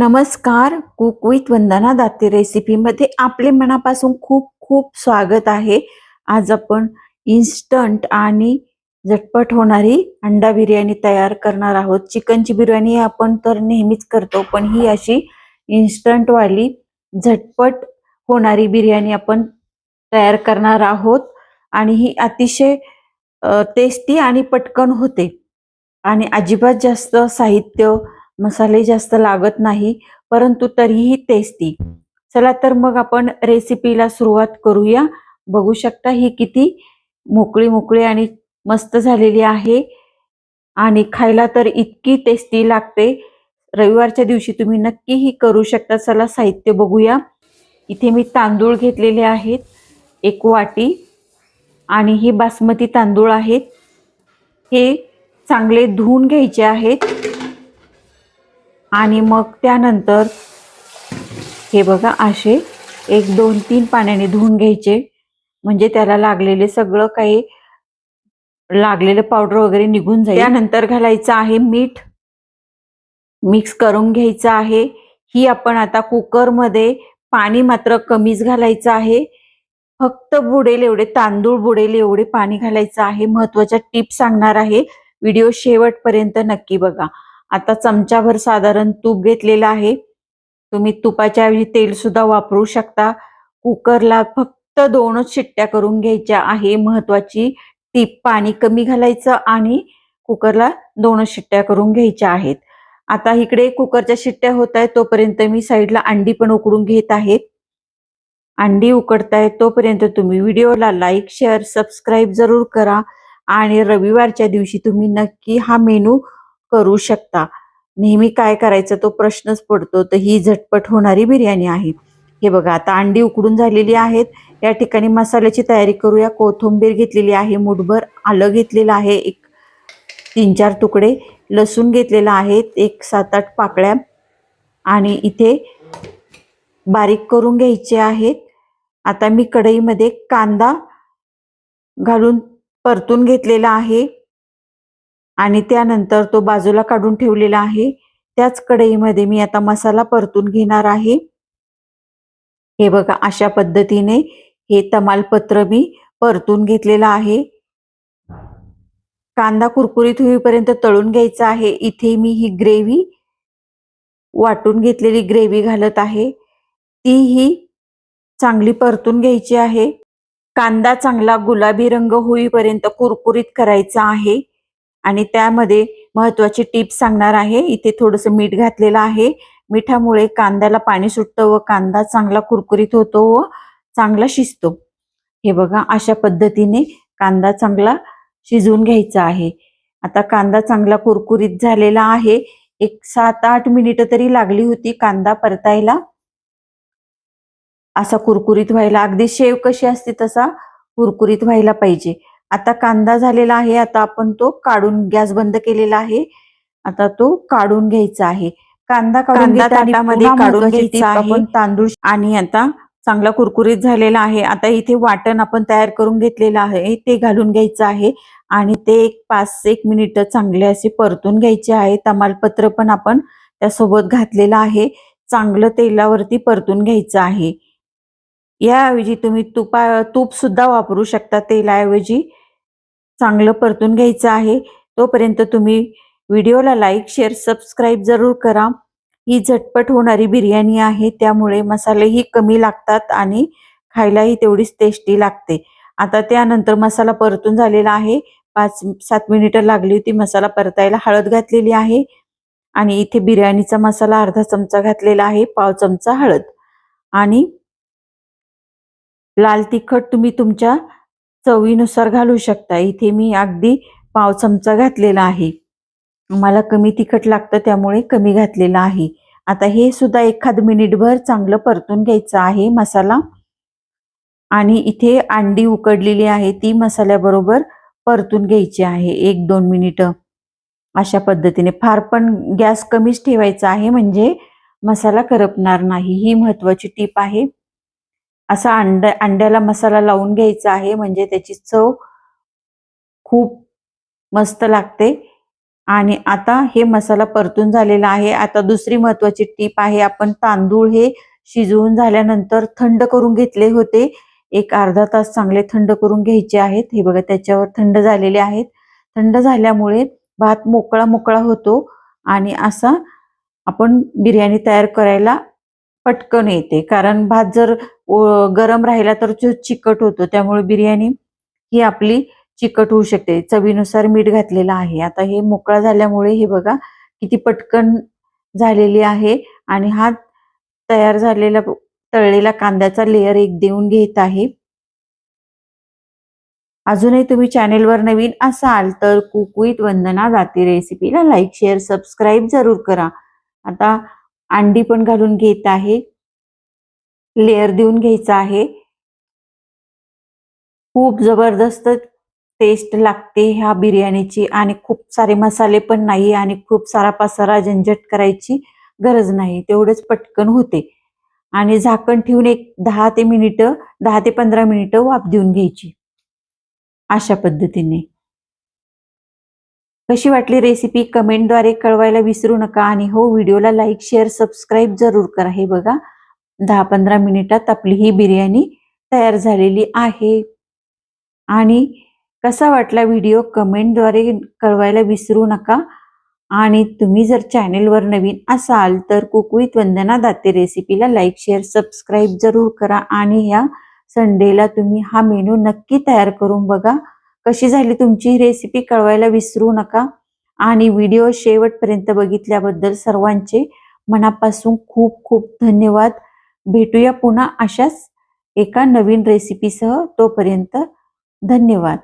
नमस्कार cook with Vandana Date रेसिपीमध्ये आपले मनापासून खूप खूप स्वागत आहे. आज आपण इन्स्टंट आणि झटपट होणारी अंडा बिर्याणी तयार करणार आहोत. चिकनची बिर्याणी आपण तर नेहमीच करतो पण ही अशी इन्स्टंटवाली झटपट होणारी बिर्याणी आपण तयार करणार आहोत. आणि ही अतिशय टेस्टी आणि पटकन होते. आणि अजिबात जास्त साहित्य मसाले जास्त लागत नाही परंतु तरीही टेस्टी चला तर मग आपण रेसिपीला सुरुवात करूया. बघू शकता ही किती मोकळी मोकळी आणि मस्त झालेली आहे. आणि खायला तर इतकी टेस्टी लागते. रविवारच्या दिवशी तुम्ही नक्की ही करू शकता. चला साहित्य बघूया. इथे मी तांदूळ घेतलेले आहेत एक वाटी. आणि हे बासमती तांदूळ आहेत. हे चांगले धुवून घ्यायचे आहेत. आणि मग त्यानंतर हे बघा असे एक दोन तीन पाण्याने धुवून घ्यायचे. म्हणजे त्याला लागलेले सगळं काही लागलेलं पावडर वगैरे निघून जाईल. त्यानंतर घालायचं आहे मीठ. मिक्स करून घ्यायचं आहे. ही आपण आता कुकरमध्ये पाणी मात्र कमीच घालायचं आहे. फक्त बुडेल एवढे तांदूळ बुडेल एवढे पाणी घालायचं आहे. महत्त्वाच्या टिप्स सांगणार आहे. व्हिडिओ शेवटपर्यंत नक्की बघा. आता चमचाभर साधारण तूप घेतलेलं आहे. तुम्ही तुपाच्या ऐवजी तेल सुद्धा वापरू शकता. कुकरला फक्त दोनच शिट्ट्या करून घ्यायच्या आहे. महत्वाची टीप पाणी कमी घालायचं आणि कुकरला दोनच शिट्ट्या करून घ्यायच्या आहेत. आता इकडे कुकरच्या शिट्ट्या होत आहेत तोपर्यंत मी साईडला अंडी पण उकडून घेत आहे. अंडी उकडतायत तोपर्यंत तुम्ही व्हिडिओला लाईक शेअर सबस्क्राईब जरूर करा आणि रविवारच्या दिवशी तुम्ही नक्की हा मेनू करू शकता. नेहमी काय करायचं? तो प्रश्नच पडतो. तर ही झटपट होणारी बिर्याणी आहे. हे बघा आता अंडी उकडून झालेली आहेत. या ठिकाणी मसाल्याची तयारी करूया. कोथिंबीर घेतलेली आहे. मुठभर आलं घेतलेलं आहे. एक तीन चार तुकडे. लसूण घेतलेला आहे. एक सात आठ पाकळ्या. आणि इथे बारीक करून घ्यायचे आहेत. आता मी कढईमध्ये कांदा घालून परतून घेतलेला आहे. आणि त्यानंतर तो बाजूला काढून ठेवलेला आहे. त्याच कढईमध्ये मी आता मसाला परतून घेणार आहे. हे बघा अशा पद्धतीने हे तमालपत्र मी परतून घेतलेलं आहे. कांदा कुरकुरीत होईपर्यंत तळून घ्यायचा आहे. इथे मी ही ग्रेव्ही वाटून घेतलेली ग्रेव्ही घालत आहे. ती ही चांगली परतून घ्यायची आहे. कांदा चांगला गुलाबी रंग होईपर्यंत कुरकुरीत करायचा आहे. आणि त्यामध्ये महत्वाची टिप सांगणार आहे. इथे थोडंसं मीठ घातलेलं आहे. मिठामुळे कांद्याला पाणी सुटतं व कांदा चांगला कुरकुरीत होतो व चांगला शिजतो. हे बघा अशा पद्धतीने कांदा चांगला शिजवून घ्यायचा आहे. आता कांदा चांगला कुरकुरीत झालेला आहे. एक सात आठ मिनिटं तरी लागली होती कांदा परतायला. असा कुरकुरीत व्हायला. अगदी शेव कशी असते तसा कुरकुरीत व्हायला पाहिजे. आता कांदा झालेला आहे आता आपण तो काढून गॅस बंद केलेला आहे. आता तो काढून घ्यायचा आहे. कांदा काढून ताटामध्ये काढून घ्यायचा आपण तांदूळ आणि आता चांगला कुरकुरीत झालेला आहे. आता इथे वाटण आपण तयार करून घेतलेलं आहे. ते घालून घ्यायचं आहे आणि ते एक पाच एक मिनिट चांगले असे परतून घ्यायचे आहे. तमालपत्र पण आपण त्यासोबत घातलेलं आहे. चांगलं तेलावरती परतून घ्यायचं आहे. याऐवजी तुम्ही तुपा तूप सुद्धा वापरू शकता तेलाऐवजी. चांगलं परतून घ्यायचं आहे. तोपर्यंत तुम्ही व्हिडिओला लाईक शेअर सबस्क्राईब जरूर करा. ही झटपट होणारी बिर्याणी आहे त्यामुळे मसालेही कमी लागतात आणि खायलाही तेवढीच टेस्टी लागते. आता त्यानंतर मसाला परतून झालेला आहे. पाच सात मिनिटं लागली होती मसाला परतायला हळद घातलेली आहे आणि इथे बिर्याणीचा मसाला अर्धा चमचा घातलेला आहे पाव चमचा हळद. आणि लाल तिखट तुम्ही तुमच्या चवीनुसार घालू शकता. इथे मी अगदी पाव चमचा घातलेला आहे. मला कमी तिखट लागतं त्यामुळे कमी घातलेलं आहे. आता हे सुद्धा एखाद मिनिटभर चांगलं परतून घ्यायचं आहे मसाला. आणि इथे अंडी उकडलेली आहे ती मसाल्याबरोबर परतून घ्यायची आहे. एक दोन मिनिटं. अशा पद्धतीने. फार पण गॅस कमीच ठेवायचा आहे म्हणजे मसाला करपणार नाही. ही महत्वाची टीप आहे. असा अंड्या अंड्याला मसाला लावून घ्यायचा आहे. म्हणजे त्याची चव खूप मस्त लागते. आणि आता हे मसाला परतून झालेला आहे. आता दुसरी महत्वाची टीप आहे आपण तांदूळ हे शिजवून झाल्यानंतर थंड करून घेतले होते. एक अर्धा तास चांगले थंड करून घ्यायचे आहेत. हे बघा त्याच्यावर थंड झालेले आहेत. थंड झाल्यामुळे भात मोकळा मोकळा होतो. आणि असा आपण बिर्याणी तयार करायला पटकन येते. कारण भात जर गरम राहिला तर चिकट होतो. त्यामुळे बिर्याणी ही आपली चिकट होऊ शकते. चवीनुसार मीठ घातलेलं आहे. आता हे मोकळा झाल्यामुळे हे बघा किती पटकन झालेली आहे आणि हा तयार झालेला तळलेला कांद्याचा लेअर एक देऊन घेत आहे. अजूनही तुम्ही चॅनेलवर नवीन असाल तर कुक विथ वंदना जाती रेसिपीला लाईक शेअर सबस्क्राईब जरूर करा. आता अंडी पण घालून घेत आहे. लेअर देऊन घ्यायचा आहे. खूप जबरदस्त टेस्ट लागते ह्या बिर्याणीची आणि खूप सारे मसाले पण नाही आणि खूप सारा पसारा झंझट करायची गरज नाही तेवढंच पटकन होते. आणि झाकण ठेवून एक दहा ते मिनिटं दहा ते पंधरा मिनिटं वाफ देऊन घ्यायची. अशा पद्धतीने. कशी वाटली रेसिपी कमेंटद्वारे कळवायला विसरू नका आणि हो व्हिडिओला लाईक शेअर सबस्क्राईब जरूर करा. हे बघा दहा पंधरा मिनिटात आपली ही बिर्याणी तयार झालेली आहे. आणि कसा वाटला व्हिडिओ कमेंटद्वारे कळवायला विसरू नका. आणि तुम्ही जर चॅनेलवर नवीन असाल तर कुकवित वंदना दाते रेसिपीला लाईक शेअर सबस्क्राईब जरूर करा. आणि ह्या संडेला तुम्ही हा मेनू नक्की तयार करून बघा. कशी झाली तुमची रेसिपी कळवायला विसरू नका. आणि व्हिडिओ शेवटपर्यंत बघितल्याबद्दल सर्वांचे मनापासून खूप खूप धन्यवाद. भेटूया पुन्हा अशाच एका नवीन रेसिपीसह तोपर्यंत धन्यवाद.